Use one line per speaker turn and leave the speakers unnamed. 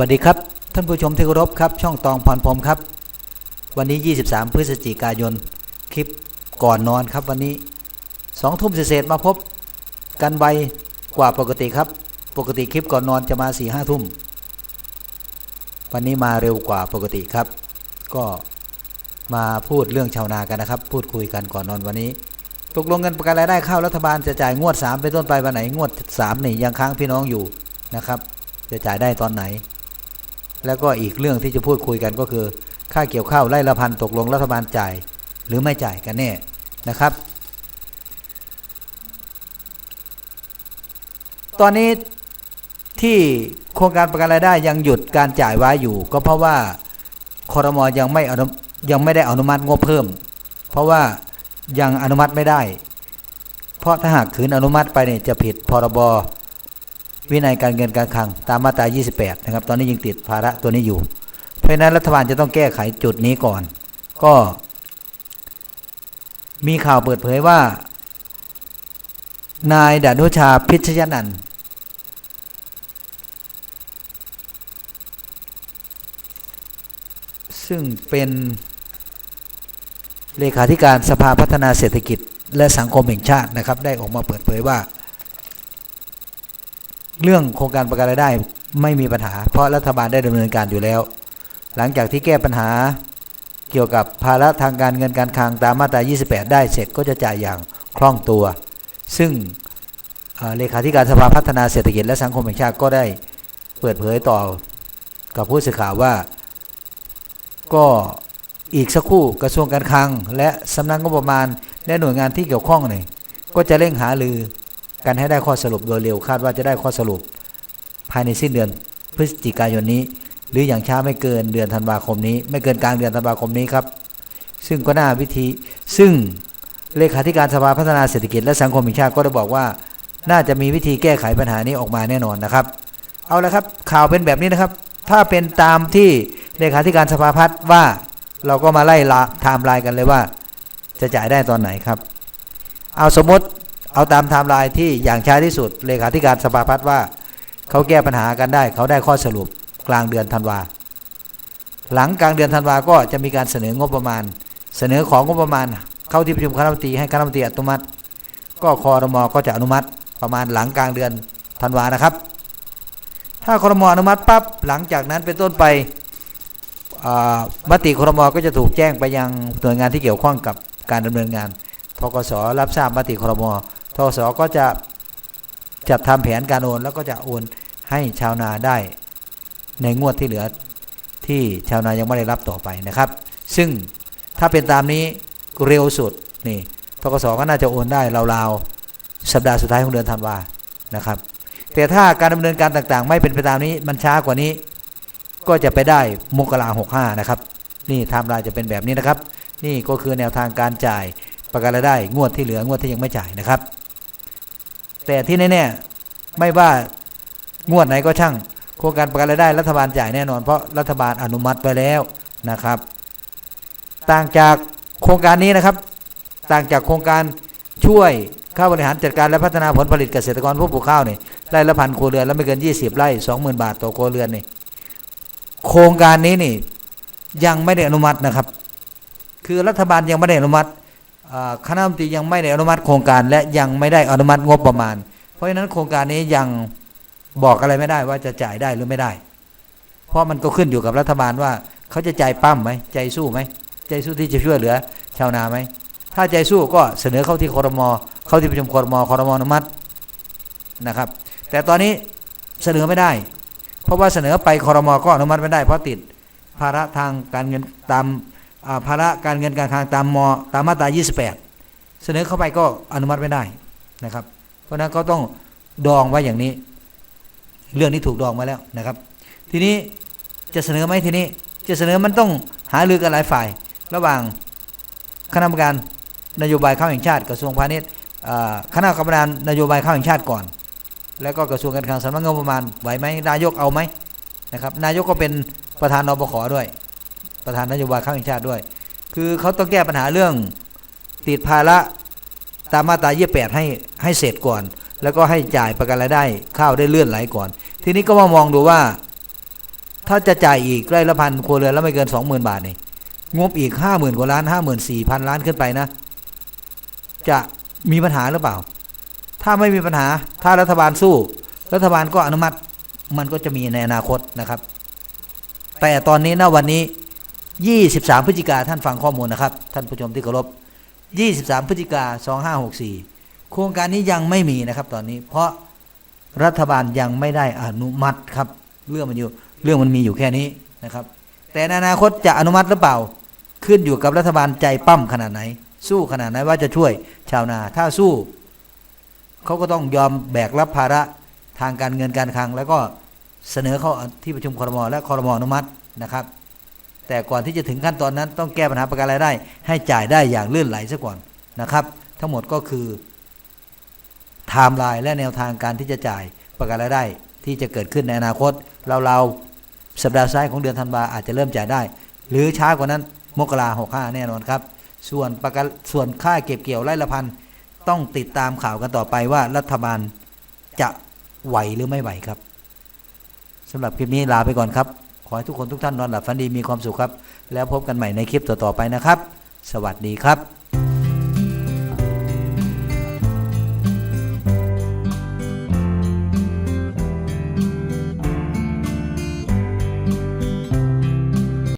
วัสดีครับ ท่านผู้ชมที่เคารพครับ ช่องตองพรพรมครับ วันนี้ 23 พฤศจิกายน คลิปก่อนนอนครับวันนี้2ทุ่มเศษมาพบกันไวกว่าปกติครับ ปกติคลิปก่อนนอนจะมา4 5ทุ่ม วันนี้มาเร็วกว่าปกติครับ ก็มาพูดเรื่องชาวนากันนะครับ พูดคุยกันก่อนนอนวันนี้ ตกลงกันประกันรายได้ข้าวรัฐบาลจะจ่ายงวด 3 เป็นต้นไปวันไหนงวด3นี่ยังค้างพี่น้องอยู่นะครับจะจ่ายได้ตอนไหน แล้วก็อีกเรื่องที่จะพูดคุยกันก็คือ ค่าเกี่ยวข้าวไร่ละพันตกลงรัฐบาลจ่าย หรือไม่จ่ายกันแน่นะครับ ตอนนี้ที่โครงการประกันรายได้ยังหยุดการจ่ายไว้อยู่ ก็เพราะว่าคอรมอยังไม่อนุยังไม่ได้อนุมัติงบเพิ่ม เพราะว่ายังอนุมัติไม่ได้ เพราะถ้าหากขืนอนุมัติไปเนี่ยจะผิดพรบ วินัยการเงินการคลังตามมาตรา 28 นะครับ ตอนนี้ยังติดภาระตัวนี้อยู่ เพราะนั้นรัฐบาลจะต้องแก้ไขจุดนี้ก่อน ก็ มีข่าวเปิดเผยว่า นายดานุชาพิชยนันท์ซึ่งเป็นเลขาธิการสภาพัฒนาเศรษฐกิจ และสังคมแห่งชาตินะครับ ได้ออกมาเปิดเผยว่า เรื่องโครงการประกันรายได้ไม่มีปัญหา เพราะรัฐบาลได้ดำเนินการอยู่แล้ว หลังจากที่แก้ปัญหาเกี่ยวกับภาระทางการเงินการคลังตามมาตรา 28 ได้เสร็จก็จะจ่ายอย่างคล่องตัว ซึ่งเเลขาธิการสภาพัฒนาเศรษฐกิจและสังคมแห่งชาติก็ได้เปิดเผยต่อกับผู้สื่อข่าวว่าก็อีกสักครู่กระทรวงการคลัง และสำนักงบประมาณและหน่วยงานที่เกี่ยวข้องเนี่ยก็จะเร่งหาลือ กันให้ได้ข้อสรุปโดยเร็วคาดว่าจะได้ข้อสรุป ภายในสิ้นเดือนพฤศจิกายนนี้ หรืออย่างช้าไม่เกินเดือนธันวาคมนี้ ไม่เกินกลางเดือนธันวาคมนี้ครับ ซึ่งก็น่าวิธี ซึ่งเลขาธิการสภาพัฒนาเศรษฐกิจและสังคมแห่งชาติก็ได้บอกว่า น่าจะมีวิธีแก้ไขปัญหานี้ออกมาแน่นอนนะครับ เอาละครับข่าวเป็นแบบนี้นะครับ ถ้าเป็นตามที่เลขาธิการสภาพัฒน์ว่าเราก็มาไล่ละไทม์ไลน์กันเลยว่า จะจ่ายได้ตอนไหนครับ เอาสมมติ เอาตามไทม์ไลน์ที่อย่างช้าที่สุดเลขาธิการสภาพัฒน์ว่า เขาแก้ปัญหากันได้ เขาได้ข้อสรุปกลางเดือนธันวาหลังกลางเดือนธันวาก็จะมีการเสนองบประมาณ เสนอของงบประมาณ เข้าที่ประชุมคณะรัฐมนตรีให้คณะรัฐมนตรีอนุมัติ ก็คอรมอก็จะอนุมัติประมาณหลังกลางเดือนธันวานะครับ ถ้าคอรมออนุมัติปั๊บหลังจากนั้นเป็นต้นไปมติคอรมอก็จะถูกแจ้งไปยังหน่วยงานที่เกี่ยวข้องกับการดำเนินงานทกสรับทราบมติคอรมอ ทกสก็จะจัดทำแผนการโอน แล้วก็จะโอนให้ชาวนาได้ในงวดที่เหลือที่ชาวนายังไม่ได้รับต่อไปนะครับ ซึ่งถ้าเป็นตามนี้เร็วสุดนี่ทกสก็น่าจะโอนได้ราวๆสัปดาห์สุดท้ายของเดือนธันวานะครับ แต่ถ้าการดำเนินการต่างๆ ไม่เป็นไปตามนี้มันช้ากว่านี้ ก็จะไปได้มกราหกห้านะครับ นี่ไทม์ไลน์จะเป็นแบบนี้นะครับ นี่ก็คือแนวทางการจ่ายประกันรายได้งวดที่เหลืองวดที่ยังไม่จ่ายนะครับ แต่ที่แน่ๆไม่ว่างวดไหนก็ช่าง โครงการประกันรายได้รัฐบาลจ่ายแน่นอนเพราะรัฐบาลอนุมัติไปแล้วนะครับ ต่างจากโครงการนี้นะครับ ต่างจากโครงการช่วยข้าวบริหารจัดการและพัฒนาผลผลิตเกษตรกรผู้ปลูกข้าวนี่ไร่ละพันครัวเรือนแล้วไม่เกิน 20 ไร่ 20,000 บาทต่อครัวเรือนนี่โครงการนี้นี่ยังไม่ได้อนุมัตินะครับ คือรัฐบาลยังไม่ได้อนุมัติ คณะรัฐมนตรียังไม่ได้อนุมัติโครงการ และยังไม่ได้อนุมัติงบประมาณ เพราะฉะนั้นโครงการนี้ยังบอกอะไรไม่ได้ว่าจะจ่ายได้หรือไม่ได้ เพราะมันก็ขึ้นอยู่กับรัฐบาลว่าเขาจะใจปั้มไหมใจสู้ไหมใจสู้ที่จะช่วยเหลือ ชาวนาไหมถ้าใจสู้ก็เสนอเข้าที่คอรมอเข้าที่ประชุมคอรมอคอรมอนุมัตินะครับ แต่ตอนนี้เสนอไม่ได้ เพราะว่าเสนอไปคอรมอก็อนุมัติไม่ได้เพราะติดภาระทางการเงินตาม ภาระการเงินการคลังตามมตามมาตรา 28 เสนอเข้าไปก็อนุมัติไม่ได้นะครับ เพราะนั้นก็ต้องดองไว้อย่างนี้ เรื่องนี้ถูกดองมาแล้วนะครับ ทีนี้จะเสนอไหมทีนี้จะเสนอมันต้องหารือกันหลายฝ่าย ระหว่างคณะกรรมการนโยบายข้าวแห่งชาติกระทรวงพาณิชย์คณะกรรมการนโยบายข้าวแห่งชาติก่อน แล้วก็กระทรวงการคลังสำนักงบประมาณไหวไหมนายกเอาไหมนะครับ นายกก็เป็นประธานนบขด้วย ประธานนโยบายข้าวแห่งชาติด้วย คือเขาต้องแก้ปัญหาเรื่องติดภาระตามมาตรา28ให้ให้เสร็จก่อน แล้วก็ให้จ่ายประกันรายได้ข้าวได้เลื่อนไหลก่อน ทีนี้ก็มามองดูว่า ถ้าจะจ่ายอีกไร่ละพันครัวเรือนแล้วไม่เกินสองหมื่นบาทนี่งบอีกห้าหมื่นกว่าล้านห้าหมื่นสี่พันล้านขึ้นไปนะ จะมีปัญหาหรือเปล่า ถ้าไม่มีปัญหาถ้ารัฐบาลสู้ รัฐบาลก็อนุมัติมันก็จะมีในอนาคตนะครับ แต่ตอนนี้นะวันนี้ 23 พฤศจิกาท่านฟังข้อมูลนะครับ ท่านผู้ชมที่เคารพ 23 พฤศจิกา2564 โครงการนี้ยังไม่มีนะครับตอนนี้ เพราะรัฐบาลยังไม่ได้อนุมัติครับ เรื่องมันอยู่เรื่องมันมีอยู่แค่นี้นะครับ แต่ในอนาคตจะอนุมัติหรือเปล่า ขึ้นอยู่กับรัฐบาลใจปั้มขนาดไหน สู้ขนาดไหนว่าจะช่วยชาวนาถ้าสู้เขาก็ต้องยอมแบกรับภาระทางการเงินการคลัง แล้วก็เสนอเข้าที่ประชุมครมและครมอนุมัตินะครับ แต่ก่อนที่จะถึงขั้นตอนนั้นต้องแก้ปัญหาประกันรายได้ ให้จ่ายได้อย่างลื่นไหลซะก่อนนะครับ ทั้งหมดก็คือไทม์ไลน์และแนวทางการที่จะจ่ายประกันรายได้ ที่จะเกิดขึ้นในอนาคต เราๆสัปดาห์ซ้ายของเดือนธันวาอาจจะเริ่มจ่ายได้ หรือช้ากว่านั้นมกราหกห้าแน่นอนครับ ส่วนประกันส่วนค่าเก็บเกี่ยวไร่ละพันต้องติดตามข่าวกันต่อไปว่ารัฐบาลจะไหวหรือไม่ไหวครับสำหรับคลิปนี้ลาไปก่อนครับ ขอให้ทุกคนทุกท่านนอนหลับฝันดีมีความสุขครับ แล้วพบกันใหม่ในคลิปต่อๆไปนะครับ สวัสดีครับ